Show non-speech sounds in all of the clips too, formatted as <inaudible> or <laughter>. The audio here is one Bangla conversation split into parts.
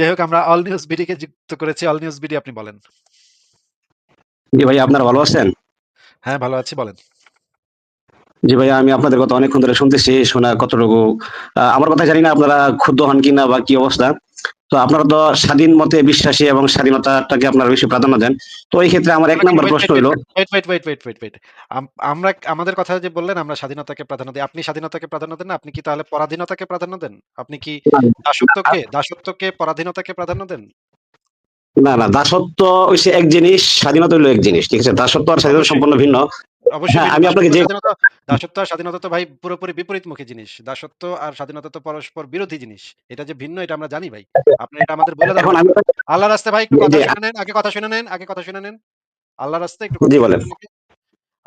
যাই হোক আমরা অল নিউজ বিডিকে যুক্ত করেছি। অল নিউজ বিডি আপনি বলেন। জি ভাই আপনারা ভালো আছেন? হ্যাঁ, ভালো আছি বলেন। জি ভাই আমি আপনাদের কথা অনেকক্ষণ ধরে শুনতেছি। শোনা কতটুকু আমার কথা জানি না আপনারা ক্ষুব্ধ হন কিনা বা কি অবস্থা। তো আপনারা তো স্বাধীন মতে বিশ্বাসী এবং স্বাধীনতাটাকে আপনারা বেশি প্রাধান্য দেন। তো এই ক্ষেত্রে আমার ১ নাম্বার প্রশ্ন। আম আমরা আমাদের কথা যে বললেন আমরা স্বাধীনতাকে প্রাধান্য দেই। আপনি স্বাধীনতাকে প্রাধান্য দেন আপনি কি তাহলে পরাধীনতাকে প্রাধান্য দেন? আপনি কি দাসত্বকে দাসত্বকে পরাধীনতাকে প্রাধান্য দেন? না, না দাসত্ব হইছে এক জিনিস, স্বাধীনতা হইল এক জিনিস। ঠিক আছে? দাসত্ব আর স্বাধীনতা সম্পূর্ণ ভিন্ন। অবশ্যই হ্যাঁ, আমি আপনাকে যে দাসত্ব আর স্বাধীনতা তো ভাই পুরোপুরি বিপরীতমুখী জিনিস। দাসত্ব আর স্বাধীনতা তো পরস্পর বিরোধী জিনিস। এটা যে ভিন্ন এটা আমরা জানি ভাই। আপনি এটা আমাদের বলে দেন। এখন রাস্তায় ভাই একটু কথা শুনে নেন, আগে কথা শুনে নেন, আগে কথা শুনে নেন। আল্লাহর রাস্তায় একটু কথা বলেন।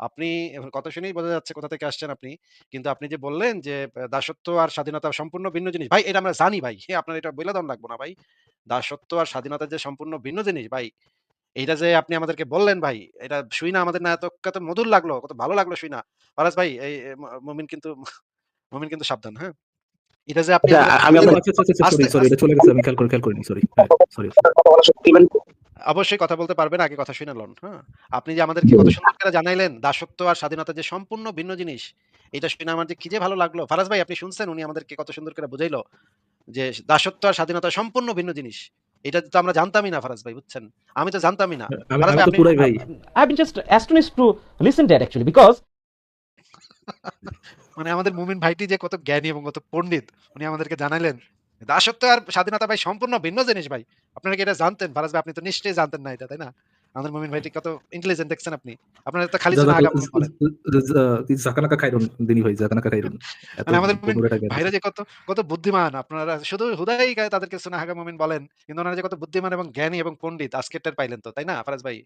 আপনি কথা শুনেই বোঝা যাচ্ছে কোথা থেকে আসছেন আপনি। কিন্তু আপনি যে বললেন যে দাসত্ব আর স্বাধীনতা সম্পূর্ণ ভিন্ন জিনিস। ভাই এটা আমরা জানি ভাই। আপনার এটা বইলা দেওয়ান লাগবো না ভাই। দাসত্ব আর স্বাধীনতা যে সম্পূর্ণ ভিন্ন জিনিস ভাই। এইটা যে আপনি আমাদেরকে বললেন ভাই, এটা শুইনা আমাদের না এত কত মধুর লাগল, কত ভালো লাগল শুইনা। ফারাজ ভাই এই মুমিন কিন্তু মুমিন কিন্তু সাবধান, হ্যাঁ? এটা যে আপনি আচ্ছা, আমি আচ্ছা, আচ্ছা, সরি, সরি এটা চলে গেছে। আমি খেয়াল করে খেয়াল করিনি। সরি। হ্যাঁ, সরি। অবশ্যই কথা বলতে পারবেন। আগে কথা শুনে লন, হ্যাঁ? আপনি যে আমাদেরকে কত সুন্দর করে জানাইলেন দাসত্ব আর স্বাধীনতা যে সম্পূর্ণ ভিন্ন জিনিস। এটা শুনে আমার যে কি যে ভালো লাগল। ফারাজ ভাই আপনি শুনছেন উনি আমাদেরকে কত সুন্দর করে বুঝাইলো যে দাসত্ব আর স্বাধীনতা সম্পূর্ণ ভিন্ন জিনিস। এটা তো আমরা জানতামই না ফারাজ ভাই বুঝছেন? আমি তো জানতামই না। ফারাজ ভাই আপনি পুরাই ভাই। I've been just astonished to listen that actually because <laughs> মানে আমাদের মুমিন ভাইটি যে কত জ্ঞানী এবং কত পণ্ডিত উনি আমাদেরকে জানালেন দাসত্ব আর স্বাধীনতা ভাই সম্পূর্ণ ভিন্ন জিনিস ভাই। আপনারা কি এটা জানতেন? ফারাজ ভাই আপনি তো নিশ্চয়ই জানতেন না এটা, তাই না? আমাদের মুমিন ভাইটি কত ইন্টেলিজেন্ট দেখছেন আপনি। আপনারা তো খালি। জাকানাকা খাইরুন দিনী ভাই, জাকানাকা খাইরুন। <laughs> মানে আমাদের মুমিন ভাইরা যে কত, কত বুদ্ধিমান আপনারা শুধু হুদাই গায়ে তাদেরকে মুমিন বলেন। কিন্তু ওনারা যে কত বুদ্ধিমান এবং জ্ঞানী এবং পণ্ডিত টের পাইলেন তো, তাই না ফারাজ ভাই?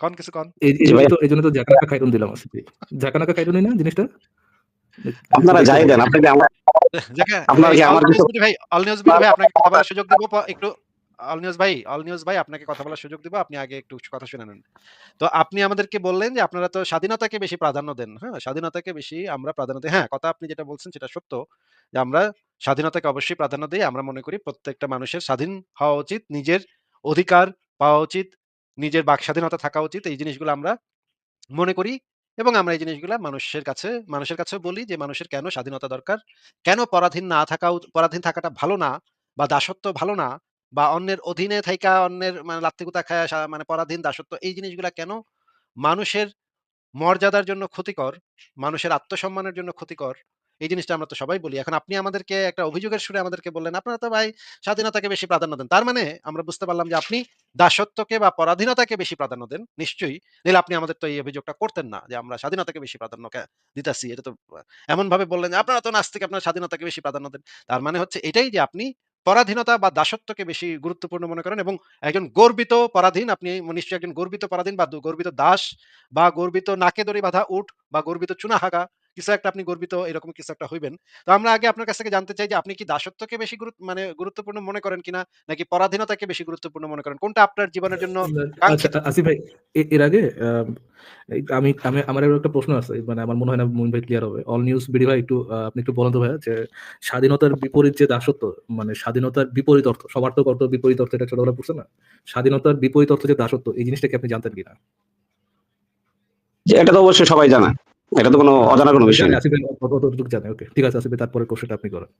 কন কিছু কন। এই তো জাকানাকা খাইরুন দিলাম আজকে। জাকানাকা খাইরুনই না জিনিসটা? আপনারা যাই দেন। আপনাকে <laughs> আমার আপনারা কি আমার কিছু ভাই, অল নিউজ ভাই আপনাকে কথা সুযোগ দেব একটু অল ভাই, অল নিউজ ভাই আপনাকে কথা বলার সুযোগ দিব। আপনি আগে একটু কথা শুনে নেন। তো আপনি আমাদেরকে বললেন যে আপনারা তো স্বাধীনতাকে বেশি প্রাধান্য দেন। হ্যাঁ? স্বাধীনতাকে বেশি আমরা প্রাধান্য দেই। হ্যাঁ, কথা আপনি যেটা বলছেন সেটা সত্য। যে আমরা স্বাধীনতাকে অবশ্যই প্রাধান্য দেই। আমরা মনে করি প্রত্যেকটা মানুষের স্বাধীন হওয়া উচিত। নিজের অধিকার পাওয়া উচিত। নিজের বাক স্বাধীনতা থাকা উচিত। এই জিনিসগুলো আমরা মনে করি এবং আমরা এই জিনিসগুলো মানুষের কাছে মানুষের কাছেও বলি যে মানুষের কেন স্বাধীনতা দরকার? কেন পরাধীন না থাকা পরাধীন থাকাটা ভালো না বা দাসত্ব ভালো না বা অন্যের অধীনে থাইকা অন্যের মানে লাত্থি-গুতা খায়া মানে পরাধীন দাসত্ব এই জিনিসগুলা কেন মানুষের মর্যাদার জন্য ক্ষতিকর, মানুষের আত্মসম্মানের জন্য ক্ষতিকর। এই জিনিসটা আমরা তো সবাই বলি। এখন আপনি আমাদেরকে একটা অভিযোগের সুরে আমাদেরকে বললেন, আপনারা তো ভাই স্বাধীনতাকে বেশি প্রাধান্য দেন। তার মানে আমরা বুঝতে পারলাম যে আপনি দাসত্বকে বা পরাধীনতাকে বেশি প্রাধান্য দেন। নিশ্চয়ই। নাইলে আপনি আমাদের তো এই অভিযোগটা করতেন না যে আমরা স্বাধীনতাকে বেশি প্রাধান্য দিতাছি। এটা তো আ এমনভাবে বললেন যে আপনারা তো নাস্তিক আপনারা স্বাধীনতাকে বেশি প্রাধান্য দেন। তার মানে হচ্ছে এটাই যে আপনি পরাধীনতা বা দাসত্বকে বেশি গুরুত্বপূর্ণ মনে করেন এবং একজন গর্বিত পরাধীন, আপনি নিশ্চয়ই একজন গর্বিত পরাধীন বা গর্বিত দাস বা গর্বিত নাকে দড়ি বাঁধা উঠ বা গর্বিত চুনাহাগা কিছু একটা আপনি গর্বিত এরকম কিছু একটা হইবেন। তো আমরা আগে আপনার কাছ থেকে জানতে চাই যে আপনি কি দাসত্বকে বেশি মানে গুরুত্বপূর্ণ মনে করেন কিনা? নাকি পরাধীনতাকে বেশি গুরুত্বপূর্ণ মনে করেন? কোনটা আপনার জীবনের জন্য আচ্ছা আসিফ ভাই এর আগে আমি আমি আমার একটা প্রশ্ন আছে। মানে আমার মনে হয় না মুমিন ভাই ক্লিয়ার হবে। অল নিউজ বিডি ভাই একটু আপনি একটু বলেন তো ভাইয়া যে স্বাধীনতার বিপরীত যে দাসত্ব মানে স্বাধীনতার বিপরীত অর্থ সমার্থক অর্থ বিপরীত অর্থ এটা ছোটবেলায় পড়ছেন না? স্বাধীনতার বিপরীত অর্থ যে দাসত্ব এই জিনিসটা কি আপনি জানতেন কিনা? এটা তো অবশ্যই সবাই জানে। এটা তো কোনো অজানা কোনো বিষয় না। ওকে। ঠিক আছে আসিফ তারপরের কোশ্চেনটা আপনি করেন।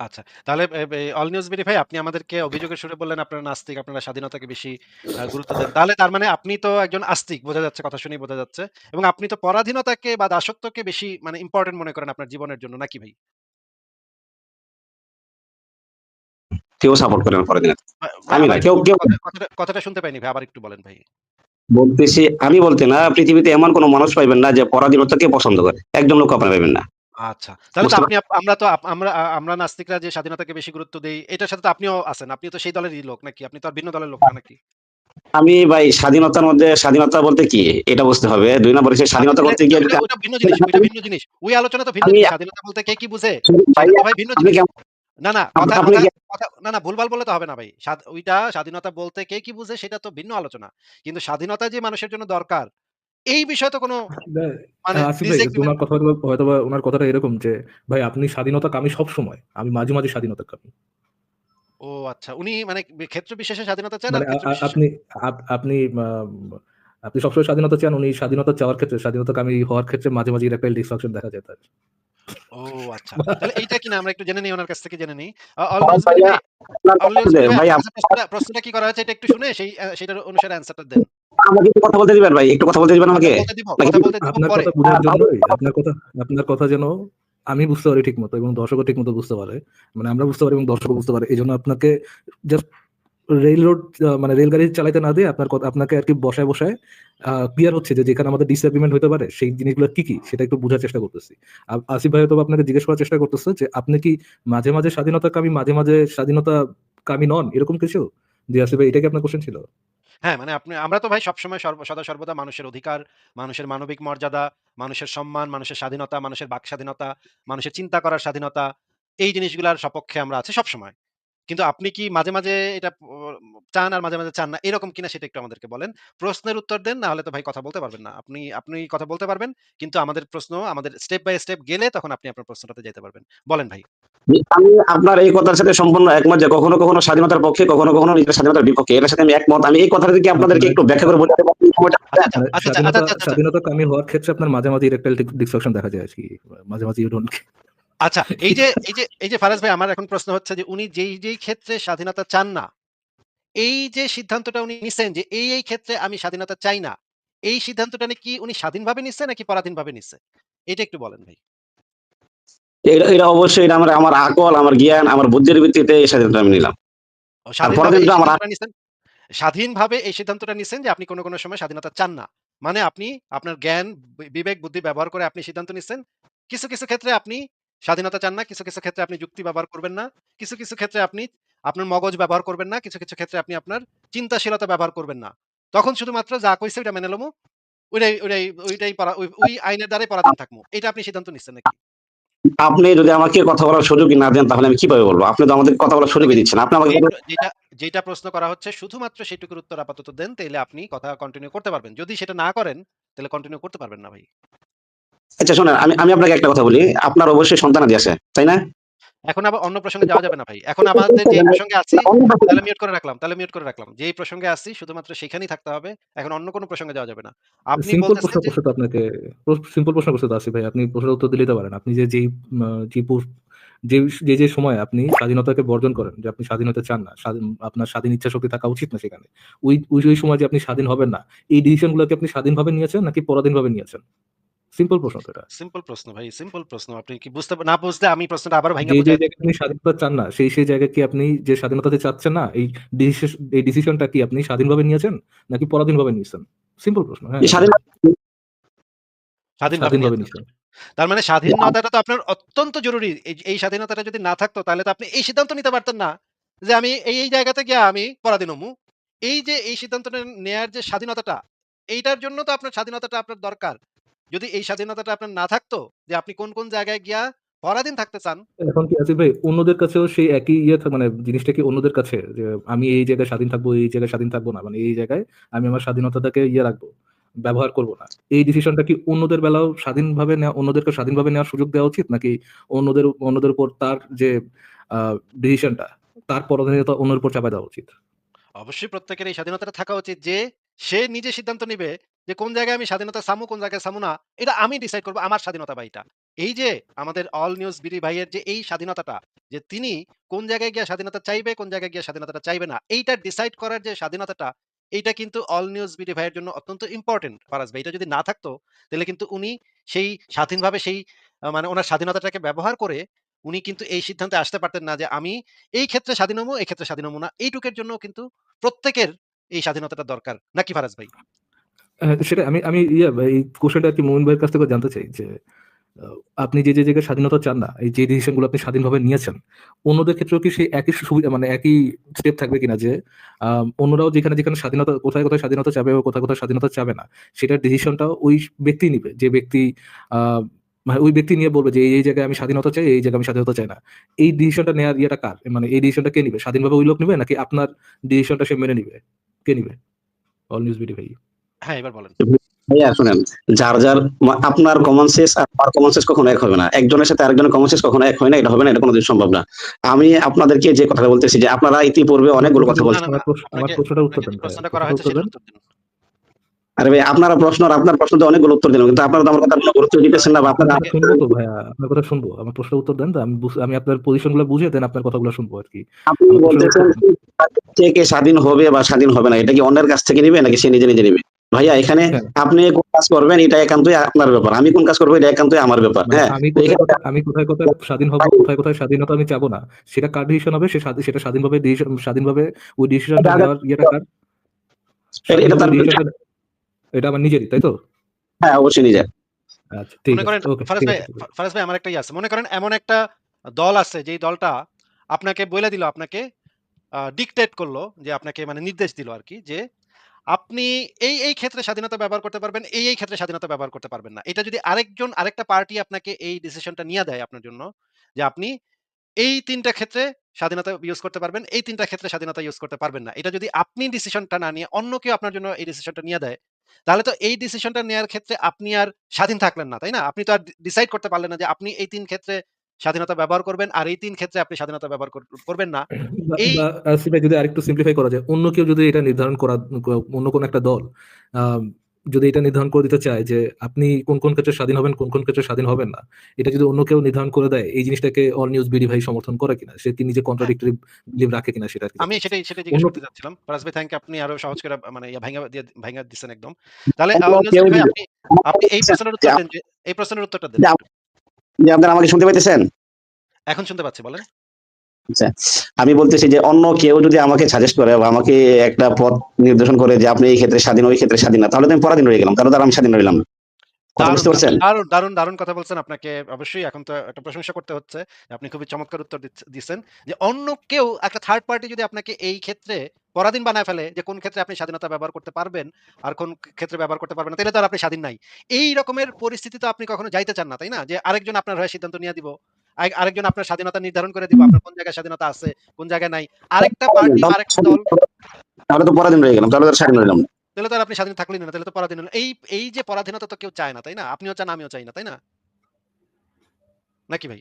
আচ্ছা। তাহলে অল নিউজ আপনি আমাদেরকে অভিযোগের সুরে বললেন আপনারা নাস্তিক, আপনারা স্বাধীনতাকে বেশি গুরুত্ব দেন। তাহলে তার মানে আপনি তো একজন আস্তিক বোঝা যাচ্ছে কথা শুনেই বোঝা যাচ্ছে। এবং আপনি তো পরাধীনতাকে বা দাসত্বকে বেশি মানে ইম্পোর্টেন্ট মনে করেন আপনার জীবনের জন্য নাকি ভাই? কেউ সাপোর্ট করে না পরাধীনতা। ভাই আমি না। কেউ কেউ কথাটা কথাটা শুনতে পাইনি ভাই আবার একটু বলেন ভাই। বলতেছি আমি বলতে না পৃথিবীতে এমন কোনো মানুষ পাইবেন না যে পরাধীনতাকে পছন্দ করে। একজন লোকও আপনি পাইবেন না। আচ্ছা। তাহলে তো আপনি আমরা তো আমরা আমরা নাস্তিকরা যে স্বাধীনতাকে বেশি গুরুত্ব দেই এটার সাথে তো আপনিও আছেন। আপনি তো সেই দলেরই লোক নাকি? আপনি তো আর ভিন্ন দলের লোক না নাকি? আমি ভাই স্বাধীনতার মধ্যে স্বাধীনতা বলতে কি? এটা বুঝতে হবে। ২ নম্বর হচ্ছে স্বাধীনতা বলতে ওইটা ভিন্ন জিনিস, ভিন্ন জিনিস। ওই আলোচনা তো ভিন্ন স্বাধীনতা বলতে কে কি বুঝে? ভাই ভিন্ন জিনিস। না, না আপনি কথা কি কথা না, না ভুলভাল বললে তো হবে না ভাই। ওইটা স্বাধীনতা বলতে কে কি বুঝে সেটা তো ভিন্ন আলোচনা। কিন্তু স্বাধীনতা যে মানুষের জন্য দরকার এই বিষয়ে তো কোনো না, মানে উনার কথাটা এরকম যে ভাই আপনি স্বাধীনতা কামী সবসময়। আমি মাঝে, মাঝে স্বাধীনতা কামী। ও আচ্ছা। উনি মানে ক্ষেত্র বিশেষে স্বাধীনতা চান মানে আপনি আপনি আপনি সবসময় স্বাধীনতা চান, উনি স্বাধীনতা চাওয়ার ক্ষেত্রে স্বাধীনতাকামী হওয়ার ক্ষেত্রে মাঝে, মাঝে এরকম ডিসট্রাকশন দেখা যায় তার। ও আচ্ছা। তাহলে এইটা কিনা আমরা একটু জেনে নেই উনার কাছ থেকে জেনে নেই। আ অলনিউজ বিডি ভাই আপনার অলনিউজ কথা বিডি ভাই ভাই আপনার কাছে প্রশ্নটা কি করা হয়েছে এটা একটু শুনে সেই সেটার অনুসারে অ্যান্সারটা দেন। আমাকে একটু কথা বলতে দিবেন ভাই? একটু কথা বলতে দিবেন আমাকে? কথা বোঝার আপনার কথা আপনার কথা যেন আমি বুঝতে পারি ঠিক মতো এবং দর্শকও ঠিক মতো বুঝতে পারে। মানে আমরা বুঝতে পারি এবং দর্শকও বুঝতে পারে। এই জন্য আপনাকে জাস্ট রেল রোড মানে রেলগাড়ি চালাইতে না দিয়ে আপনার আপনাকে আরকি বসায়, বসায় আ ক্লিয়ার হচ্ছে যে যেখানে আমাদের ডিসএগ্রিমেন্ট হইতে পারে সেই জিনিসগুলো কি, কি সেটা একটু বোঝার চেষ্টা করতেছি। আসিফ ভাই হয়তোবা আপনাকে জিজ্ঞেস করার চেষ্টা করতেছে যে আপনি কি মাঝে, মাঝে স্বাধীনতাকামী, মাঝে, মাঝে স্বাধীনতাকামী নন? এরকম কিছু? জি আসিফ ভাই এটা কি আপনার কোয়েশ্চেন ছিল? হ্যাঁ, মানে আপনি আমরা তো ভাই সবসময় সদা সর্বদা মানুষের অধিকার, মানুষের মানবিক মর্যাদা, মানুষের সম্মান, মানুষের স্বাধীনতা, মানুষের বাক স্বাধীনতা, মানুষের চিন্তা করার স্বাধীনতা, এই জিনিসগুলোর সপক্ষে আমরা আছি সবসময়। কিন্তু আপনি কি মাঝে, মাঝে এটা চান আর মাঝে, মাঝে চান না এরকম কিনা সেটা একটু আমাদেরকে বলেন। প্রশ্নের উত্তর দেন না হলে তো ভাই কথা বলতে পারবেন না। আপনি আপনি কথা বলতে পারবেন কিন্তু আমাদের প্রশ্ন আমাদের স্টেপ বাই স্টেপ গেলে তখন আপনি আপনার প্রশ্নটাতে যেতে পারবেন। বলেন ভাই। আমি আপনার এই কথার সাথে সম্পূর্ণ একমত যে কখনো, কখনো স্বাধীনতার পক্ষে, কখনো, কখনো নিজের স্বাধীনতার বিপক্ষে। এটার সাথে আমি একমত। আমি এই কথাটা কি আপনাদেরকে একটু ব্যাখ্যা করে বলতে আচ্ছা, আচ্ছা, আচ্ছা, স্বাধীনতা আচ্ছা। হওয়ার ক্ষেত্রে আপনার মাঝে, মাঝে ইরেকটাইল ডি দেখা যায় আরকি। মাঝে, মাঝে ইউ ডোন্ট আচ্ছা, এই যে এই যে এই যে ফারাজ ভাই আমার এখন প্রশ্ন হচ্ছে যে উনি যেই, যেই ক্ষেত্রে স্বাধীনতা চান না, এই যে সিদ্ধান্তটা উনি নিছেন যে এই, এই ক্ষেত্রে আমি স্বাধীনতা চাই না। এই সিদ্ধান্তটা কি উনি স্বাধীনভাবে নিচ্ছে নাকি পরাধীনভাবে নিচ্ছে? এটা একটু বলেন ভাই। এটা এটা অবশ্যই এটা আমার আমার আকল, আমার জ্ঞান, আমার বুদ্ধির ভিত্তিতে এই স্বাধীনতা আমি নিলাম। এই আমার নিছেন স্বাধীনভাবে এই সিদ্ধান্তটা নিছেন যে আপনি কোনো, কোনো সময় স্বাধীনতা চান না। মানে আপনি আপনার জ্ঞান, বিবেক, বুদ্ধি ব্যবহার করে আপনি সিদ্ধান্ত নিচ্ছেন। কিছু, কিছু ক্ষেত্রে আপনি স্বাধীনতা চান না, কিছু, কিছু ক্ষেত্রে আপনি যুক্তি ব্যবহার করবেন না। কিছু, কিছু ক্ষেত্রে আপনি আপনার মগজ ব্যবহার করবেন না। কিছু, কিছু ক্ষেত্রে আপনি আপনার চিন্তাশীলতা ব্যবহার করবেন না। তখন শুধুমাত্র যা কইছে ওইটা মেনে লমু। ওইটাই ওইটাই ওইটাই পরা ওই আইনের দ্বারাই পরাধীন থাকমু। এটা আপনি সিদ্ধান্ত নিচ্ছেন নাকি? আপনি যদি আমাকে কথা বলার সুযোগই না দেন তাহলে আমি কীভাবে বলব? আপনি তো আমাদেরকে কথা বলার দিচ্ছেন। আপনি আমাকে যেটা যেটা প্রশ্ন করা হচ্ছে শুধুমাত্র সেটুকুর উত্তর আপাতত দেন তাইলে আপনি কথা কন্টিনিউ করতে পারবেন। যদি সেটা না করেন তাহলে কন্টিনিউ করতে পারবেন না ভাই। আচ্ছা শোনেন আমি আমি আপনাকে একটা কথা বলি। আপনার অবশ্যই সন্তানাদি আছে, তাই না? এখন আবার অন্য প্রসঙ্গে যাওয়া যাবে না ভাই। এখন আমাদের যেই প্রসঙ্গে আছি <laughs> তাহলে মিউট করে রাখলাম, তাহলে মিউট করে রাখলাম। যেই প্রসঙ্গে আছি শুধুমাত্র সেখানেই থাকতে হবে। এখন অন্য কোনো প্রসঙ্গে যাওয়া যাবে না। আপনি সিম্পল প্রশ্ন বলতেছেন যে করছে তো আপনাকে সিম্পল প্রশ্ন করছে তো আসিফ ভাই। আপনি প্রশ্নের উত্তর দিতে পারেন। আপনি যে যেই যে যে, যে, যে সময় আপনি স্বাধীনতাকে বর্জন করেন যে আপনি স্বাধীনতা চান না, স্বাধীন আপনার স্বাধীন ইচ্ছাশক্তি থাকা উচিত না সেখানে। ওই, ওই, সময় যে আপনি স্বাধীন হবেন না, এই ডিসিশনগুলো কি আপনি স্বাধীনভাবে নিয়েছেন নাকি পরাধীনভাবে নিয়েছেন? সিম্পল প্রশ্ন তো এটা। সিম্পল প্রশ্ন ভাই, সিম্পল প্রশ্ন। আপনি কি বুঝতে না বুঝলে আমি প্রশ্নটা আবারও ভাইঙ্গা যে, বুঝাই জায়গায় আপনি স্বাধীনতা চান না, সেই, সেই জায়গায় কি আপনি যে স্বাধীনতাতে চাচ্ছেন না, এই ডিসিস এই ডিসিশনটা কি আপনি স্বাধীনভাবে নিয়েছেন নাকি পরাধীনভাবে নিয়েছেন? সিম্পল প্রশ্ন। হ্যাঁ। স্বাধীনভাবে নিয়েছেন। তার মানে স্বাধীনতাটা তো আপনার অত্যন্ত জরুরি। এই এই স্বাধীনতাটা যদি না থাকতো তাহলে তো আপনি এই সিদ্ধান্ত নিতে পারতেন না যে আমি এই, এই জায়গাতে গিয়া আমি পরাধীন হমু। এই যে এই সিদ্ধান্তটা নেয়ার যে স্বাধীনতাটা, এইটার জন্য তো আপনার স্বাধীনতাটা আপনার দরকার। যদি এই স্বাধীনতাটা আপনার না থাকতো যে আপনি কোন, কোন জায়গায় গিয়া পরাধীন থাকতে চান এখন কি আসিফ ভাই অন্যদের কাছেও সেই একই ইয়ে মানে জিনিসটা কি অন্যদের কাছে যে আমি এই জায়গায় স্বাধীন থাকব, এই জায়গায় স্বাধীন থাকব না। মানে এই জায়গায় আমি আমার স্বাধীনতাটাকে ইয়ে রাখব, ব্যবহার করব না। এই ডিসিশনটা কি অন্যদের বেলাও স্বাধীনভাবে নেওয়া অন্যদেরকে স্বাধীনভাবে নেওয়ার সুযোগ দেওয়া উচিত? নাকি অন্যদের অন্যদের উপর তার যে ডিসিশনটা তার পরাধীনতা অন্যের উপর চাপায় দেওয়া উচিত? অবশ্যই প্রত্যেকের এই স্বাধীনতাটা থাকা উচিত যে সে নিজে সিদ্ধান্ত নিবে যে কোন জায়গায় আমি স্বাধীনতা চামু, কোন জায়গায় চামু না। এটা আমি ডিসাইড করব আমার স্বাধীনতা বা এইটা। এই যে আমাদের অল নিউজ বিডি ভাইয়ের যে এই স্বাধীনতাটা যে তিনি কোন জায়গায় গিয়ে স্বাধীনতা চাইবে, কোন জায়গায় গিয়ে স্বাধীনতাটা চাইবে না। এইটা ডিসাইড করার যে স্বাধীনতাটা এইটা কিন্তু অল নিউজ বিডি ভাইয়ের জন্য অত্যন্ত ইম্পোর্টেন্ট ফারাজ ভাই। এটা যদি না থাকতো তাহলে কিন্তু উনি সেই স্বাধীনভাবে সেই মানে উনার স্বাধীনতাটাকে ব্যবহার করে উনি কিন্তু এই সিদ্ধান্তে আসতে পারতেন না যে আমি এই ক্ষেত্রে স্বাধীন হমু, এই ক্ষেত্রে স্বাধীন হমু না। এইটুকের জন্য কিন্তু প্রত্যেকের এই স্বাধীনতাটা দরকার। নাকি ফারাজ ভাই? হ্যাঁ, সেটা আমি আমি ইয়ে এই কোশ্চেনটা আর কি মুমিন ভাইয়ের কাছ থেকে জানতে চাই যে আপনি যে, যে, জায়গায় স্বাধীনতা চান না, এই যে ডিসিশনগুলো আপনি স্বাধীনভাবে নিয়েছেন, অন্যদের ক্ষেত্রেও কি সেই একই সুবিধা মানে একই স্টেপ থাকবে কিনা যে অন্যরাও যেখানে, যেখানে স্বাধীনতা কোথায়, কোথায় স্বাধীনতা চাবে বা কোথায়, কোথায় স্বাধীনতা চাবে না, সেটার ডিসিশনটা ওই ব্যক্তি নিবে। যে ব্যক্তি মানে ওই ব্যক্তি নিয়ে বলবে যে এই, জায়গায় আমি স্বাধীনতা চাই, এই জায়গায় আমি স্বাধীনতা চাই না। এই ডিসিশনটা নেয়ার ইয়েটা কার? মানে এই ডিসিশনটা কে নিবে? স্বাধীনভাবে ওই লোক নিবে নাকি আপনার ডিসিশনটা সে মেনে নিবে? কে নিবে? অল নিউজ বিডি ভাই। হ্যাঁ, এবার বলেন। ভাইয়া শুনেন যার যার আপনার কমন সেন্স আর আমার কমন সেন্স কখনো এক হবে না। একজনের সাথে আরেকজনের কমন সেন্স কখনো এক হয় না এটা হবে না এটা কোনোদিন সম্ভব না। আমি আপনাদেরকে যে কথাটা বলতেছি যে আপনারা ইতিপূর্বে অনেকগুলো কথা বলছেন। আরে ভাই আপনারা প্রশ্ন আর আপনার প্রশ্ন তো অনেকগুলো উত্তর দিলাম কিন্তু আপনারা তো আমার কথা কোনো গুরুত্ব দিতেছেন না বা আপনারা শুনব তো ভাইয়া আপনার কথা শুনব। আমার প্রশ্ন উত্তর দেন তো আমি আমি আপনার পজিশনগুলো বুঝে দেন আপনার কথাগুলো শুনব আর কি। আপনি বলতেছেন কে কে স্বাধীন হবে বা স্বাধীন হবে না এটা কি অন্যের কাছ থেকে নিবে নাকি সে নিজে নিজে নিবে? ভাইয়া এখানে হ্যাঁ। আপনি কোন কাজ করবেন এটা একান্তই আপনার ব্যাপার। আমি কোন কাজ করব এটা একান্তই আমার ব্যাপার মানে হ্যাঁ? আমি কোথায় কোথায় আমি কোথায় কোথায় স্বাধীন হব কোথায় কোথায় স্বাধীনতা আমি চাবো না। সেটা কার ডিসিশন হবে সেটা স্বাধীনভাবে স্বাধীনভাবে ওই ডিসিশনটা নেওয়ার ইয়েটা কার? এটা- আমার নিজেরই তাই তো? হ্যাঁ অবশ্যই নিজে আচ্ছা ঠিক মনে করেন আছে ফারাজ ভাই ফারাজ ভাই আমার একটা ইয়ে আছে। মনে করেন এমন একটা দল আছে যেই দলটা আপনাকে বলে দিল আপনাকে ডিকটেট করল যে আপনাকে মানে নির্দেশ দিল আর কি যে আপনি এই এই ক্ষেত্রে স্বাধীনতা ব্যবহার করতে পারবেন, এই এই ক্ষেত্রে স্বাধীনতা ব্যবহার করতে পারবেন না। এটা যদি আরেকজন, আরেকটা পার্টি আপনাকে এই ডিসিশনটা নিয়ে দেয় আপনার জন্য, যে আপনি এই তিনটা ক্ষেত্রে স্বাধীনতা ইউজ করতে পারবেন, এই তিনটা ক্ষেত্রে স্বাধীনতা ইউজ করতে পারবেন না। এটা যদি আপনি ডিসিশনটা না নিয়ে অন্য কেউ আপনার জন্য এই ডিসিশনটা নিয়ে দেয়, তাহলে তো এই ডিসিশনটা নেওয়ার ক্ষেত্রে আপনি আর স্বাধীন থাকলেন না, তাই না? আপনি তো আর ডিসাইড করতে পারলেন না যে আপনি এই তিন ক্ষেত্রে স্বাধীনতা ব্যবহার করবেন আর এই তিন ক্ষেত্রে আপনি স্বাধীনতা ব্যবহার করবেন না। এই- যদি আরেকটু সিম্পলিফাই করা যায় অন্য কেউ যদি এটা নির্ধারণ করা অন্য কোন একটা দল আহ, যদি এটা নির্ধারণ করে দিতে চায় যে আপনি কোন কোন ক্ষেত্রে স্বাধীন হবেন কোন কোন ক্ষেত্রে স্বাধীন হবেন না এটা যদি অন্য কেউ নির্ধারণ করে দেয় এই জিনিসটাকে অল নিউজ বিডি ভাই সমর্থন করে কিনা সে কি নিজে কন্ট্রাডিক্টরি বিলিভ রাখে কিনা সেটা আমি সেটাই সেটা জিজ্ঞেস করতে চাচ্ছিলাম। ফরাজ ভাই থ্যাংক আপনি আরও সহজ করে মানে ইয়া ভাঙা দিয়ে ভাঙা দিচ্ছেন একদম। তাহলে যদি- আপনি আপনি এই প্রশ্নের উত্তর দেন যে এই প্রশ্নের উত্তরটা দেন। যে আপনারা আমাকে শুনতে পাইতেছেন? এখন শুনতে পাচ্ছি বলেন। আচ্ছা আমি বলতেছি যে অন্য কেউ যদি আমাকে সাজেস্ট করে বা আমাকে একটা পথ নির্দেশন করে যে আপনি এই ক্ষেত্রে স্বাধীন ওই ক্ষেত্রে স্বাধীন না তাহলে তো আমি পরাধীন রয়ে গেলাম তো আমি স্বাধীন রইলাম না। দারুণ বুঝতে পারছেন? দারুণ দারুণ দারুণ কথা বলছেন আপনাকে অবশ্যই এখন তো একটা প্রশংসা করতে হচ্ছে আপনি খুবই চমৎকার উত্তর দিচ্ছেন যে অন্য কেউ একটা থার্ড পার্টি যদি আপনাকে এই ক্ষেত্রে পরাধীন বানায় ফেলে যে কোন ক্ষেত্রে আপনি স্বাধীনতা ব্যবহার করতে পারবেন আর কোন ক্ষেত্রে ব্যবহার করতে পারবেন না তাহলে তো আর আপনি স্বাধীন নাই। এই রকমের পরিস্থিতি তো আপনি কখনো যাইতে চান না তাই না? যে আরেকজন আপনার হয়ে সিদ্ধান্ত নিয়ে দিব আরেকজন আপনার স্বাধীনতা নির্ধারণ করে দিব আপনার কোন জায়গায় স্বাধীনতা আছে কোন জায়গায় নাই। আরেকটা পার্টি আরেকটা দল তাহলে তো পরাধীন রয়ে গেলাম তাহলে তো স্বাধীন না। তাহলে তো আপনি স্বাধীন থাকলেন না তাহলে তো পরাধীন। এই এই যে পরাধীনতা তো কেউ চায় না তাই না? আপনিও চান আমিও চাই না তাই না? নাকি ভাই?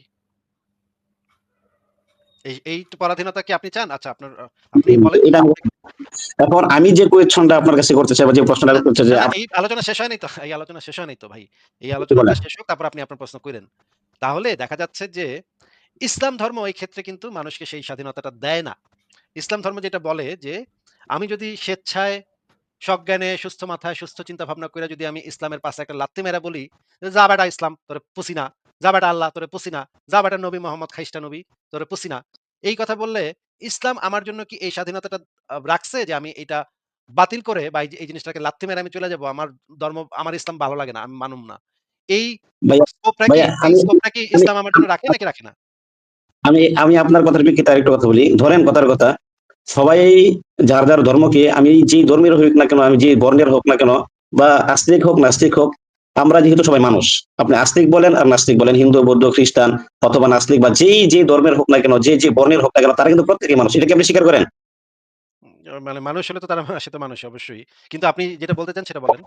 এই এই পরাধীনতা কি আপনি চান? আচ্ছা আপনার আপনি বলেন। আমি- এখন আমি যে কোয়েশনটা আপনার কাছে করতে চাই বা যে প্রশ্নটা করতে চাই এই আলোচনা শেষ হয় নাই তো। এই আলোচনা শেষ হয় নাই তো ভাই। এই আলোচনাটা শেষ হোক তারপর আপনি আপনার প্রশ্ন করেন। তাহলে দেখা যাচ্ছে যে ইসলাম ধর্ম এই ক্ষেত্রে কিন্তু মানুষকে সেই স্বাধীনতাটা দেয় না। ইসলাম ধর্ম যেটা বলে যে আমি যদি স্বেচ্ছায় সজ্ঞানে সুস্থ মাথায় সুস্থ চিন্তা ভাবনা করে যদি আমি ইসলামের পাশে একটা লাত্তি মেরা বলি যে, বেটা ইসলাম তোরে পুসি না। যা বেটা আল্লাহ তোরে পুসি না। যা বেটা নবী মোহাম্মদ খাইস্টা নবী তোরে পুসি না। এই কথা বললে ইসলাম আমার জন্য কি এই স্বাধীনতাটা রাখছে যে আমি এটা বাতিল করে বা এই জিনিসটাকে লাত্তি মেরে আমি চলে যাব? আমার ধর্ম আমার ইসলাম ভালো লাগে না আমি মানুম না। এই স্কোপটা কি ইসলাম আমার জন্য রাখে নাকি রাখে না? আমি আমি আপনার কথার প্রেক্ষিতে আরেকটা কথা বলি। ধরেন কথার কথা সবাই যার যার ধর্মকে আমি যে ধর্মের হোক না কেন আমি যে বর্ণের হোক না কেন বা আস্তিক হোক নাস্তিক হোক আমরা যেহেতু সবাই মানুষ আপনি আস্তিক বলেন আর নাস্তিক বলেন হিন্দু বৌদ্ধ খ্রিস্টান অথবা নাস্তিক বা যেই যে ধর্মের হোক না কেন যে যে বর্ণের হোক না কেন তারা কিন্তু প্রত্যেকেই মানুষ এটাকে আপনি স্বীকার করেন? মানে মানুষ হলে তো তারা সে তো মানুষ অবশ্যই। কিন্তু আপনি যেটা বলতে চান সেটা বলেন।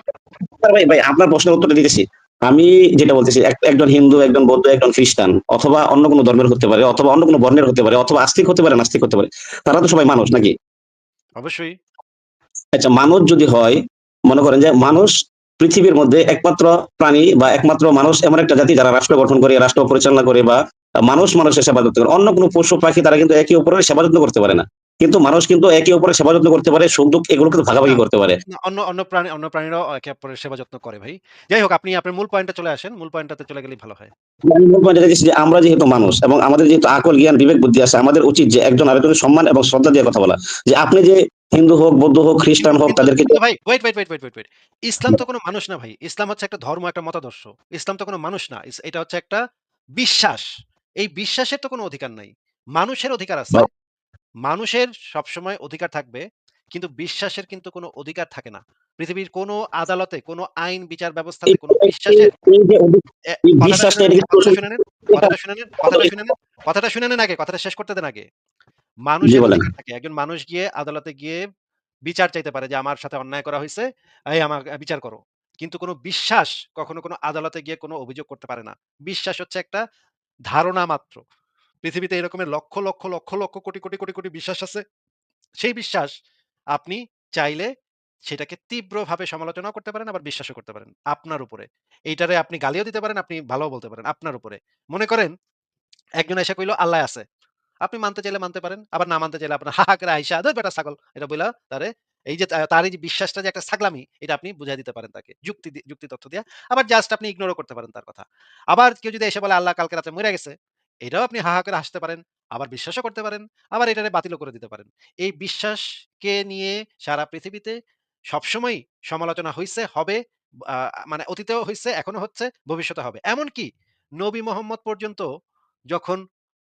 ভাই ভাই আপনার প্রশ্নের উত্তরটা দিতেছি। আমি যেটা বলতেছি একজন হিন্দু একজন বৌদ্ধ একজন খ্রিস্টান অথবা অন্য কোনো ধর্মের হতে পারে অথবা অন্য কোনো বর্ণের হতে পারে অথবা আস্তিক হতে পারে নাস্তিক হতে পারে তারা তো সবাই মানুষ নাকি? অবশ্যই। আচ্ছা মানুষ যদি হয় মনে করেন যে মানুষ পৃথিবীর মধ্যে একমাত্র প্রাণী বা একমাত্র মানুষ এমন একটা জাতি যারা রাষ্ট্র গঠন করে রাষ্ট্র পরিচালনা করে বা মানুষ মানুষের সেবা যত্ন করে। অন্য কোনো পশু পাখি তারা কিন্তু একে অপরের সেবা যত্ন করতে পারে না। কিন্তু মানুষ কিন্তু একে অপরের সেবা যত্ন করতে পারে সুখ দুঃখ এগুলো কিন্তু ভাগাভাগি করতে পারে। অন্য অন্য প্রাণী অন্য প্রাণীরাও একে অপরের সেবা যত্ন করে ভাই। যাই হোক আপনি আপনার মূল পয়েন্টে চলে আসেন। মূল পয়েন্টটাতে চলে গেলেই ভালো হয়। মূল point যে আমরা যেহেতু মানুষ এবং আমাদের যেহেতু আকল জ্ঞান বিবেক বুদ্ধি আছে আমাদের উচিত যে একজন আরেকজনের সম্মান এবং শ্রদ্ধা দিয়ে কথা বলা। যে আপনি যে হিন্দু হোক বৌদ্ধ হোক খ্রিস্টান হোক তাদেরকে ভাই wait wait wait wait wait ইসলাম তো কোনো মানুষ না ভাই। ইসলাম হচ্ছে একটা ধর্ম একটা মতাদর্শ। ইসলাম তো কোনো মানুষ না। এটা হচ্ছে একটা বিশ্বাস। এই বিশ্বাসের তো কোনো অধিকার নাই। মানুষের অধিকার আছে। মানুষের সবসময় অধিকার থাকবে কিন্তু বিশ্বাসের কিন্তু কোনো অধিকার থাকে না। পৃথিবীর কোনো আদালতে কোনো আইন বিচার ব্যবস্থাতে কোনো বিশ্বাসের শুনে নেন, কথাটা শুনে নেন, কথাটা শুনে নেন, কথাটা শুনে নেন আগে কথাটা শেষ করতে দেন আগে। মানুষের। অধিকার থাকে একজন মানুষ গিয়ে আদালতে গিয়ে বিচার চাইতে পারে যে আমার সাথে অন্যায় করা হয়েছে এই আমার বিচার করো কিন্তু কোনো বিশ্বাস কখনো কোনো আদালতে গিয়ে কোনো অভিযোগ করতে পারে না। বিশ্বাস হচ্ছে একটা ধারণা মাত্র। পৃথিবীতে এরকমের লক্ষ, লক্ষ, লক্ষ, লক্ষ কোটি, কোটি, কোটি, কোটি বিশ্বাস আছে। সেই বিশ্বাস আপনি চাইলে সেটাকে তীব্রভাবে সমালোচনাও করতে পারেন আবার বিশ্বাসও করতে পারেন। আপনার উপরে। এইটারে আপনি গালিও দিতে পারেন, আপনি ভালোও বলতে পারেন। আপনার উপরে। মনে করেন একজন এসে কইল আল্লাহ আছে। আপনি মানতে চাইলে মানতে পারেন। আবার না মানতে চাইলে আপনার হা, হা করে আইসা "ধুর বেটা ছাগল" এটা বইলা তারে এই যে তার এই যে বিশ্বাসটা যে একটা ছাগলামি এটা আপনি বুঝায় দিতে পারেন তাকে। যুক্তি যুক্তি তথ্য দিয়া। আবার জাস্ট আপনি ইগনোরও করতে পারেন তার কথা। আবার কেউ যদি এসে বলে আল্লাহ কালকে রাতে মইরা গেছে, এটাও আপনি হা, হা করে হাসতে পারেন। আবার বিশ্বাসও করতে পারেন। আবার এটারে বাতিলও করে দিতে পারেন। এই বিশ্বাসকে নিয়ে সারা পৃথিবীতে সবসময়ই সমালোচনা হয়েছে হবে, মানে অতীতেও হইছে, এখনও হচ্ছে, ভবিষ্যতে হবে। এমনকি নবী মোহাম্মদ পর্যন্ত যখন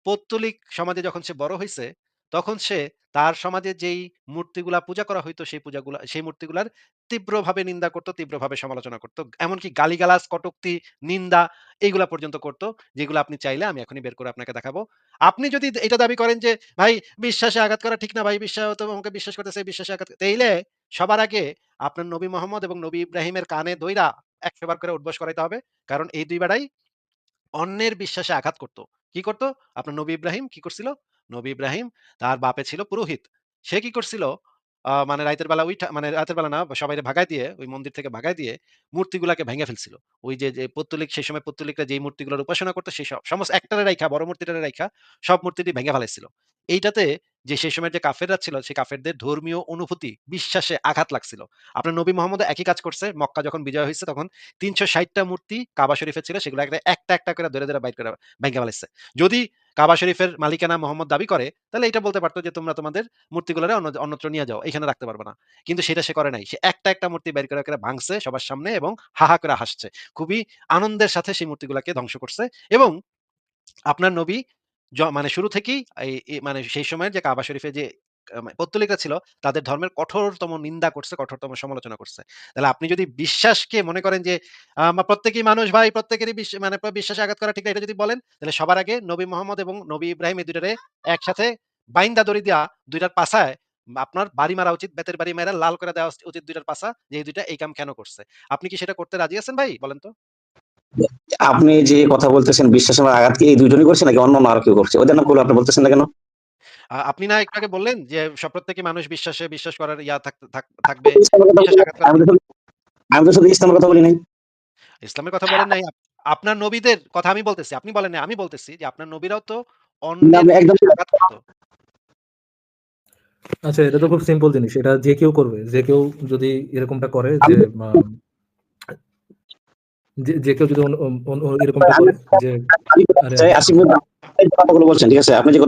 পৌত্তলিক সমাজে যখন সে বড় হইছে, তখন সে তার সমাজে যেই মূর্তিগুলা পূজা করা হইতো সেই পূজাগুলা সেই মূর্তিগুলার তীব্রভাবে নিন্দা করত, তীব্রভাবে সমালোচনা করত। এমনকি গালিগালাজ, কটূক্তি, নিন্দা এইগুলা পর্যন্ত করত, যেগুলা আপনি চাইলে আমি এখনই বের করে আপনাকে দেখাবো। আপনি যদি এটা দাবি করেন যে, "ভাই বিশ্বাসে আঘাত করা ঠিক না ভাই, বিশ্বাস তো আমাকে বিশ্বাস করতেছে, বিশ্বাসে আঘাত" তাইলে সবার আগে আপনার নবী মোহাম্মদ এবং নবী ইব্রাহিমের কানে দইরা ১০০ বার করে উঠবোস করাইতে হবে। কারণ এই ২ বেড়াই অন্যের বিশ্বাসে আঘাত করত। কি করতো আপনার নবী ইব্রাহিম কি করছিল? নবী ইব্রাহিম তার বাপে ছিল পুরোহিত। সে কি করছিল? মানে রাইতের বেলা উইঠা মানে রাতের বেলা না সবাইরে ভাগায় দিয়ে ওই মন্দির থেকে ভাগায় দিয়ে মূর্তিগুলাকে ভেঙে ফেলছিল। ওই যে, যে পৌত্তলিক সেই সময় পত্তলিকরা যেই মূর্তিগুলোর উপাসনা করতো সেই সব সমস্ত একটারে রাইখা বড় মূর্তিটারে রাইখা সব মূর্তিটি ভেঙে ফেলাইছিল। এইটাতে যে সেই সময়ের যে কাফেররা ছিল সেই কাফেরদের ধর্মীয় অনুভূতি, বিশ্বাসে আঘাত লাগছিল। আপনার নবী মোহাম্মদও একই কাজ করছে। মক্কা যখন বিজয় হয়েছে তখন তিনশো ষাটটা মূর্তি কাবা শরীফে ছিল সেগুলো একটা, একটা, একটা করে ধরে, ধরে বাইর করে ভাইঙ্গা ফেলাইছে। যদি কাবা শরীফের মালিকানা মোহাম্মদ দাবি করে তাহলে এটা বলতে পারতো যে তোমরা তোমাদের মূর্তিগুলোরে অন্য অন্যত্র নিয়ে যাও। এখানে রাখতে পারবে না। কিন্তু সেটা সে করে নাই। সে একটা, একটা মূর্তি বের করে, করে ভাঙছে সবার সামনে এবং হাহা করে হাসছে। খুবই আনন্দের সাথে সেই মূর্তিগুলাকে ধ্বংস করছে এবং আপনার নবী মানে শুরু থেকেই মানে সেই সময়ের যে কাবা শরীফে যে পৌত্তলিকরা ছিল তাদের ধর্মের কঠোরতম নিন্দা করছে, কঠোরতম সমালোচনা করছে। তাহলে আপনি যদি বিশ্বাসকে মনে করেন যে প্রত্যেকেই মানুষ ভাই প্রত্যেকেরই মানে বিশ্বাসে আঘাত করা ঠিক এটা যদি বলেন তাহলে সবার আগে নবী মোহাম্মদ এবং নবী ইব্রাহিম এই ২ টারে একসাথে বাইন্দা দড়ি দিয়া ২ টার পাছায় আপনার বাড়ি মারা উচিত, বেতের বাড়ি মাইরা লাল করে দেওয়া উচিত ২ টার পাছা যে এই ২ টা এই কাম কেন করছে। আপনি কি সেটা করতে রাজি আছেন ভাই? বলেন তো? আপনি যে কথা বলতেছেন বিশ্বাসের আঘাত কি এই ২ জনই করছে নাকি অন্য আর কেউ করছে? ওদের নামগুলো আপনি বলতেছেন না কেন? আ আপনি না একটু আগে বললেন যে সব প্রত্যেকই মানুষ বিশ্বাসে বিশ্বাস করার ইয়া থাক থাক থাকবে। আমি তো শুধু ইসলামের কথা বলি নাই। ইসলামের কথা বলেন নাই। আপনার নবীদের কথা আমি বলতেছি। আপনি বলেন নাই। আমি বলতেছি যে আপনার নবীরাও তো একদম। আচ্ছা এটা তো খুব সিম্পল জিনিস। এটা যে কেউ করবে। যে কেউ যদি এরকমটা করে যে যে কেউ যদি এরকমটা করে যে আরে আসিফ বলছেন ঠিক আছে? আপনি যে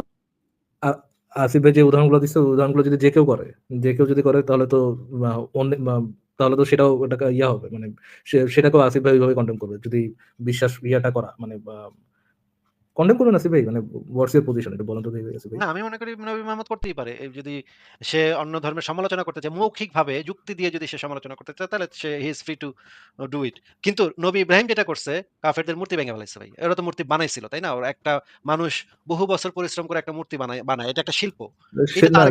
আসিফ ভাই যে উদাহরণগুলো দিচ্ছে উদাহরণগুলো যদি যে কেউ করে, যে কেউ যদি করে তাহলে তো অন্য তাহলে তো সেটাও ওটাকে ইয়া হবে মানে সেটাকেও আসিফ ভাই ওইভাবে কন্টেম করবে। যদি বিশ্বাস ইয়াটা করা মানে কনডেম আসিফ ভাই মানে হোয়াটস পজিশন এটা বলেন তো দেখি ভাই। না আমি মনে করি নবী মোহাম্মদ করতেই পারে। যদি সে অন্য ধর্মের সমালোচনা করতে চায়, মৌখিকভাবে যুক্তি দিয়ে যদি সে সমালোচনা করতে চায় তাহলে সে he is free to do it. কিন্তু নবী ইব্রাহিম যেটা করছে কাফেরদের মূর্তি ভেঙে ফেলাইছে ভাই। এরা তো মূর্তি বানাইছিল, তাই না? ওর একটা মানুষ বহু বছর পরিশ্রম করে একটা মূর্তি বানায় বানায়। এটা একটা শিল্প। তো না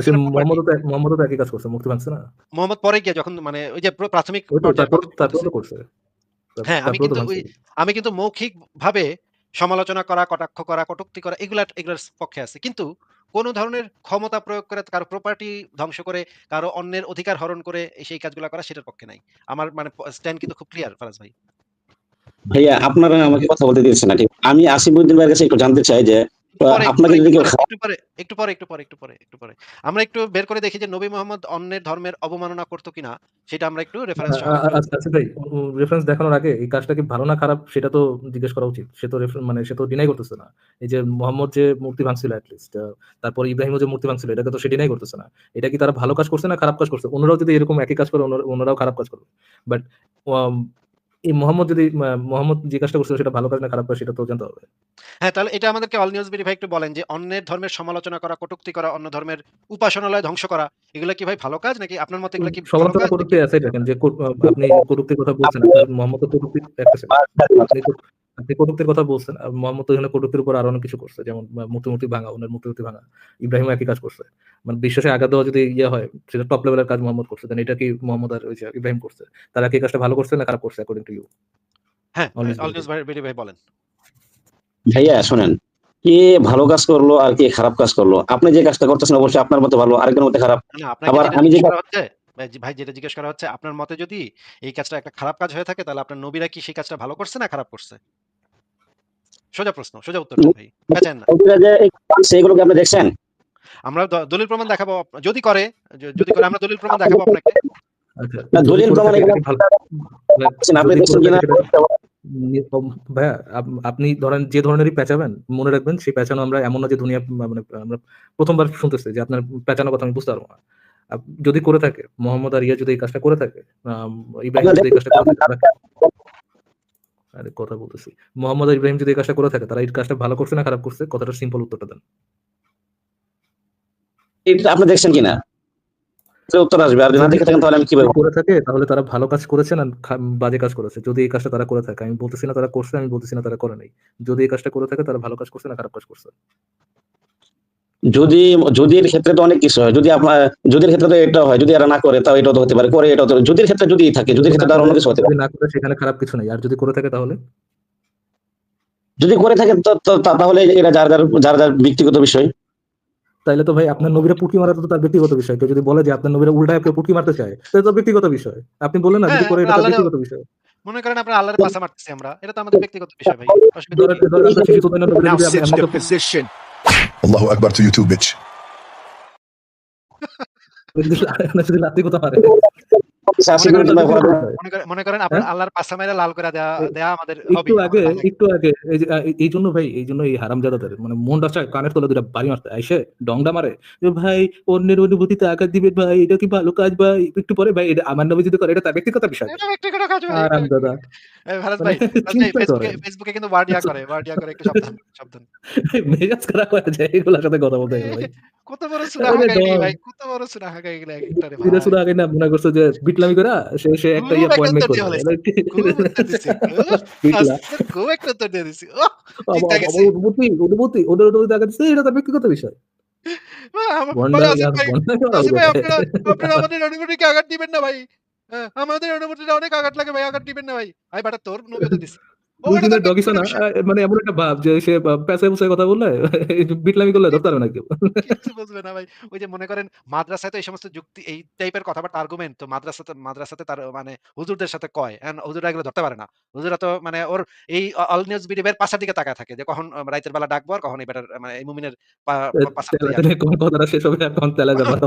তো একই কাজ করছে। মুক্তি ভাঙছে না? মোহাম্মদ পরে গিয়ে যখন মানে ওই যে প্রাথমিক। হ্যাঁ, আমি কিন্তু আমি কিন্তু মৌখিকভাবে সমালোচনা করা, কটাক্ষ করা, কটুক্তি করা এগুলা এগুলার পক্ষে আছে কিন্তু কোন ধরনের ক্ষমতা প্রয়োগ করে কারও প্রপার্টি ধ্বংস করে, কারও অন্যের অধিকার হরণ করে সেই কাজগুলো করা সেটার পক্ষে নাই। আমার মানে স্ট্যান্ড কিন্তু খুব ক্লিয়ার ফারাজ ভাই। ভাইয়া আপনারা আমাকে কথা বলতে দিয়েছেন। আমি আসিফউদ্দিন ভাইয়ের কাছে একটু জানতে চাই যে একটু পরে, একটু আপনাকে পরে, যদি একটু পরে, একটু পরে, একটু পরে, একটু পরে, একটু পরে, আমরা একটু বের করে দেখি যে নবী মোহাম্মদ অন্যের ধর্মের অবমাননা করত কিনা সেটা আমরা একটু রেফারেন্স আ সহ আ একটু আচ্ছা আচ্ছা ভাই রেফারেন্স দেখানোর আগে এই কাজটা কি ভালো না খারাপ সেটা তো জিজ্ঞেস করা উচিত। সে তো মানে সে তো ডিনাই করতেছে না। এই যে মোহাম্মদ যে মূর্তি ভাঙছিল এট লিস্ট তারপর ইব্রাহিম যে মূর্তি ভাঙছিল এটাকে তো সে ডিনাই করতেছে না। এটা কি তারা ভালো কাজ করছে না খারাপ কাজ করছে? অন্যরাও যদি এরকম একই কাজ করে অন্যরা অন্যরাও খারাপ কাজ করবে। বাট এই মোহাম্মদ যদি মোহাম্মদ যে কাজটা করছিল সেটা ভালো কাজ না খারাপ কাজ সেটা তো জানতে হবে। হ্যাঁ, তাহলে এটা আমাদেরকে অল নিউজ ভেরিফাই একটু বলেন যে অন্যের ধর্মের সমালোচনা করা, কটুক্তি করা, অন্য ধর্মের উপাসনালয় ধ্বংস করা এগুলো কি ভাই ভালো কাজ নাকি আপনার মতে এগুলো কি সমালোচনা কটুক্তি আছে দেখেন যে আপনি কটুক্তির কথা বলছেন মোহাম্মদ কটুক্তি একটা। আপনি আপনি কটুক্তির কথা বলছেন। মোহাম্মদ এখানে কটুক্তির উপর আরও অনেক কিছু করছে। যেমন আ মূর্তি ভাঙা, উনার মূর্তি ভাঙা। ইব্রাহিমও একই কাজ করছে। মানে বিশ্বাসে আঘাত দেওয়া যদি ইয়ে হয়, সেটা টপ লেভেলের কাজ মোহাম্মদ করছে। দেন এটা কি মোহাম্মদ আর ওই ইব্রাহিম করছে? তারা কি কাজটা ভালো করছে না খারাপ করছে অ্যাকর্ডিং টু ইউ? হ্যাঁ, ভাই বলেন। ভাইয়া শোনেন, কে ভালো কাজ করল আর কে খারাপ কাজ করল। আপনি যে কাজটা করতেছেন অবশ্যই আপনার মতে ভালো, আরেকজনের মতে খারাপ। আবার আমি যে ভাই যেটা জিজ্ঞেস করা হচ্ছে আপনার মতে যদি এই কাজটা একটা খারাপ কাজ হয়ে থাকে তাহলে আপনার নবীরা কি সেই কাজটা ভালো করছে না খারাপ করছে? সোজা প্রশ্ন, সোজা উত্তর ভাই। পেঁচান না। আপনি দেখছেন? আমরা দলিল প্রমাণ দেখাবো যদি করে যদি করে আমরা দলিল প্রমাণ দেখাবো আপনাকে। আচ্ছা, দলিল প্রমাণ আপনি দেখছেন কিনা? ভাইয়া আপনি ধরেন যে ধরনেরই পেঁচাবেন, মনে রাখবেন সেই পেঁচানো আমরা এমন না যে দুনিয়া মানে আমরা প্রথমবার শুনতেছি যে আপনার পেঁচানোর কথা আমি বুঝতে পারব না। যদি করে থাকে, মোহাম্মদ আর ইয়া যদি এই কাজটা করে থাকে, ইব্রাহিম যদি এই কাজটা করে থাকে আরে কথা বলতেছি। মোহাম্মদ ইব্রাহিম যদি এই কাজটা করে থাকে, তারা এই কাজটা ভালো করছে না খারাপ করছে? কথাটা সিম্পল উত্তরটা দেন। আপনি দেখছেন কিনা? উত্তর আসবে। আর যদি থাকেন তাহলে আমি কি করে থাকে তাহলে তারা ভালো কাজ করেছে না বাজে কাজ করেছে? যদি এই কাজটা তারা করে থাকে, আমি বলতেছি না তারা করছে, আমি বলতেছি না তারা করে নাই। যদি এই কাজটা করে থাকে তারা ভালো কাজ করছে না খারাপ কাজ করছে? যদি যদির ক্ষেত্রে তো অনেক কিছু হয়। যদি আপনার যদির ক্ষেত্রে তো এটা হয়, যদি এরা না করে তাও এটাও তো হতে পারে। করে এটাও তো যদির ক্ষেত্রে যদি থাকে, যদির ক্ষেত্রে আর অন্য কিছু হতে পারে। না করে সেখানে খারাপ কিছু নাই। আর যদি করে থাকে তাহলে? যদি করে থাকে তো তাহলে এটা যার, যার যার, যার ব্যক্তিগত বিষয়। তাইলে তো ভাই আপনার নবীরা পুটকি মারাটা তো তার ব্যক্তিগত বিষয়। কেউ যদি বলে যে আপনার নবীরা উল্টায় কেউ পুটকি মারতে চায়, তাহলে তো ব্যক্তিগত বিষয়। আপনি বললেন না যদি হ্যাঁ, করে এটা আমরা ব্যক্তিগত বিষয়। মনে করেন আপনার আল্লাহর পাছা মারতেছি আমরা। এটা তো আমাদের ব্যক্তিগত বিষয় ভাই। অসুবিধা ধরেন কি? ধরেন আপনার শিশু সুতাইনের নবীরা Now যদি মনে করেন। মনে মনে আপনার হ্যাঁ? আল্লাহর পাছা মাইরা লাল করে দেয়া দেয়া আমাদের একটু আগে একটু আগে এই জন্য ভাই এই জন্য এই হারামজাদাদের মানে মনটা চায় কানের তলে দুইটা বাড়ি মারতে। আইসে ডংডা মারে। ভাই অন্যের অনুভূতিতে আঘাত দিবেন ভাই, এটা কি ভালো কাজ ভাই? একটু পরে ভাই এটা আমার নবী যদি করে এটা তার ব্যক্তিগত বিষয়। ব্যক্তিগত কাজ। হারামজাদা। মানে ভাই, ফেসবুকে কিন্তু ওয়ার্ড ইয়া করে, ওয়ার্ড ইয়া করে একটু সাবধান, সাবধান। মেজাজ খারাপ হয়ে যায় এগুলোর সাথে কথা বলতে ভাই। কত বড় <laughs> সুরা আরে ভাই, কত বড় সুরা হাঁকাইলি একটারে ধীরে ভাই। সুরা আগে না মনে করছে যে বিটলামি কইরা সে সে একটা খুব ইয়ে পয়েন্ট মেক উত্তর করবে। দিয়ে ফেলাইছে। খুব উত্তর দিছি। উফ! বিটলা। আজকে একটা উত্তর দিয়ে দিছি। ওহ! বাবা, চিন্তা বাবা, গেছে। অনুভূতি, অনুভূতি, ওদের অনুভূতি আঘাত দিছে এটা তার ব্যক্তিগত বিষয়। আমাদের অনুভূতিকে আঘাত দিবেন না ভাই। হ্যাঁ, আমাদের অনুভূতিতে অনেক আঘাত লাগে ভাই, আঘাত দিবেন না ভাই। ভাই বাটা তোর নবীও দিছে। তার ডগি ব্যক্তিগত মানে এমন একটা ভাব যে সে পেঁচায় পুষায় কথা বললে <laughs> বিটলামি করলে ধরতে পারবে না কেউ। কিচ্ছু বুঝবে না ভাই। ওই যে মনে করেন মাদ্রাসায় তো এই সমস্ত যুক্তি এই টাইপের কথাবার্তা আর্গুমেন্ট তো মাদ্রাসাতে মাদ্রাসাতে তার মানে হুজুরদের সাথে কয়। এন্ড হুজুররা এগুলো ধরতে পারে না। হুজুররা তো মানে ওর এই অল নিউজ বিডিবের পাছার দিকে তাকায় থাকে যে কখন রাইতের বেলা ডাকবো আর কখন এই বেটার মানে এই মুমিনের পা পাছার তেলে তেলে কোন কথাটা শেষ হবে আর তেলে যাবে <laughs>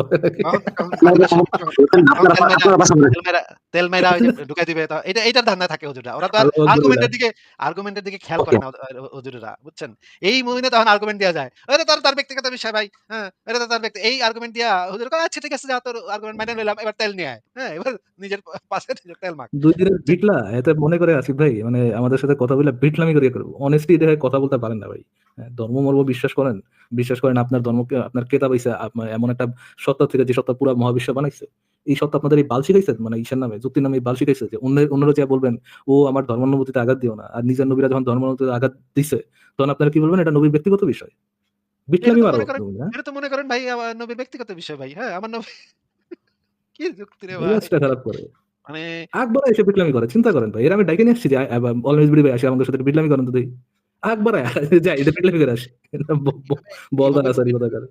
তেল যে ঢুকাই দিবে তো এটা এইটার ধান্দায় থাকে হুজুররা। ওরা তো আর্গুমেন্টের দিকে আর্গুমেন্টের দিকে খেয়াল করে না হুজুরেরা বুঝছেন? এই মুমিনে তখন আর্গুমেন্ট দেয়া যায়। এটা তার তার ব্যক্তিগত বিষয় ভাই। হ্যাঁ, এটা তার ব্যক্তি এই আর্গুমেন্ট দিয়া হুজুর কয় আচ্ছা ঠিক আছে যা তোর আর্গুমেন্ট মাইনা নিলাম। এবার তেল নিয়ে আয়। হ্যাঁ, এবার নিজের পাশে নিজের তেল মাখ। দুই দিনের বিটলা এতে মনে করে আসিফ ভাই মানে আমাদের সাথে কথা বলে বিটলামি করিয়ে করব। অনেস্টলি দেখে কথা বলতে পারেন না ভাই। হ্যাঁ, ধর্ম মর্ম বিশ্বাস করেন। বিশ্বাস করেন আপনার ধর্মকে আপনার কেতাব হইছে এমন একটা সত্তা থেকে যে সত্তা পুরা মহাবিশ্ব বানাইছে। এই সত্তা আপনাদের এই বাল শিখাইছে মানে ঈশার নামে যুক্তির নামে বাল শিখাইছে যে অন্যের অন্যরা যা বলবেন ও আমার ধর্মানুভূতিতে আঘাত দিও না। আর নিজের নবীরা যখন ধর্মানুভূতিতে আঘাত দিছে তখন আপনারা কি বলবেন এটা নবীর ব্যক্তিগত বিষয়। মারো করেন হ্যাঁ? এটা তো মনে করেন ভাই আমার নবীর ব্যক্তিগত বিষয় ভাই। হ্যাঁ, আমার নবী <laughs> কি যুক্তি রে ভাই। খারাপ করে। মানে আকবর এসে বিটলামি করে। চিন্তা করেন ভাই। এর আমি ডাইকে নিয়ে আসছি যে অলওয়েজ বিডি ভাই আসে আমাদের সাথে বিটলামি করেন তো দেই। আকবর যাই এটা বিটলামি করে আসি। <laughs> বলদান আসারি কোথাকার।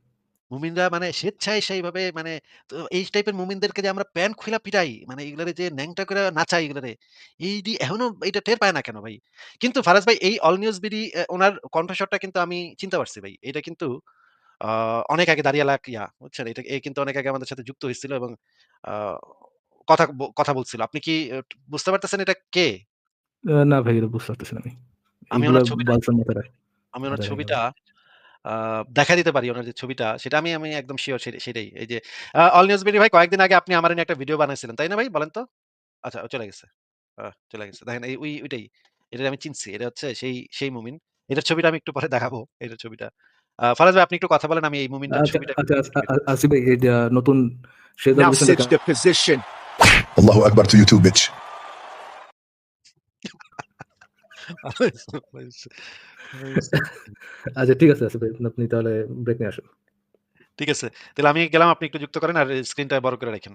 মুমিনরা মানে স্বেচ্ছায় সেইভাবে মানে তো এই টাইপের মুমিনদেরকে যে আমরা প্যান্ট খুইলা পিটাই মানে এগুলারে যে ন্যাংটা করে নাচাই এগুলারে এই দি এখনও এটা টের পায় না কেন ভাই? কিন্তু ফারাজ ভাই এই অল নিউজ বিডি ওনার কণ্ঠস্বরটা কিন্তু আমি চিনতে পারছি ভাই। এটা কিন্তু অনেক আগে দাঁড়িয়ালা ইয়া বুঝছেন? এটা এ কিন্তু অনেক আগে আমাদের সাথে যুক্ত হয়েছিল এবং কথা ব কথা বলছিল। আপনি কি বুঝতে পারতেছেন এটা কে? না ভাই এটা বুঝতে পারতেছি না আমি। আমি এগুলা ওনার ছবিটা বালসের মাথায় রাখ আমি ওনার মাথায় রাখি ছবিটা। আ দেখা দিতে পারি ওনার যে ছবিটা সেটা আমি আমি একদম সিওর সে সেটাই। এই যে অল নিউজ বিডি ভাই কয়েকদিন আগে আপনি আমার একটা ভিডিও বানাইছিলেন। তাই না ভাই? বলেন তো? আচ্ছা চলে গেছে। চলে গেছে। দেখেন এই ওই ওইটাই। এটা আমি চিনছি। এটা হচ্ছে সেই সেই মুমিন। এটার ছবিটা আমি একটু পরে দেখাবো। এটার ছবিটা। ফারাজ ভাই আপনি একটু কথা বলেন আমি এই মুমিনটার আচ্ছা, ছবিটা আচ্ছা, একটু আ আ আসিফ ভাই নতুন শেহজাদ Now হোসেনের cinch the <laughs> আচ্ছা <laughs> ঠিক আছে আপনি তাহলে ব্রেক নিয়ে আসুন ঠিক আছে। তাহলে আমি গেলাম আপনি একটু যুক্ত করেন আর স্ক্রিনটা বড় করে রাখেন।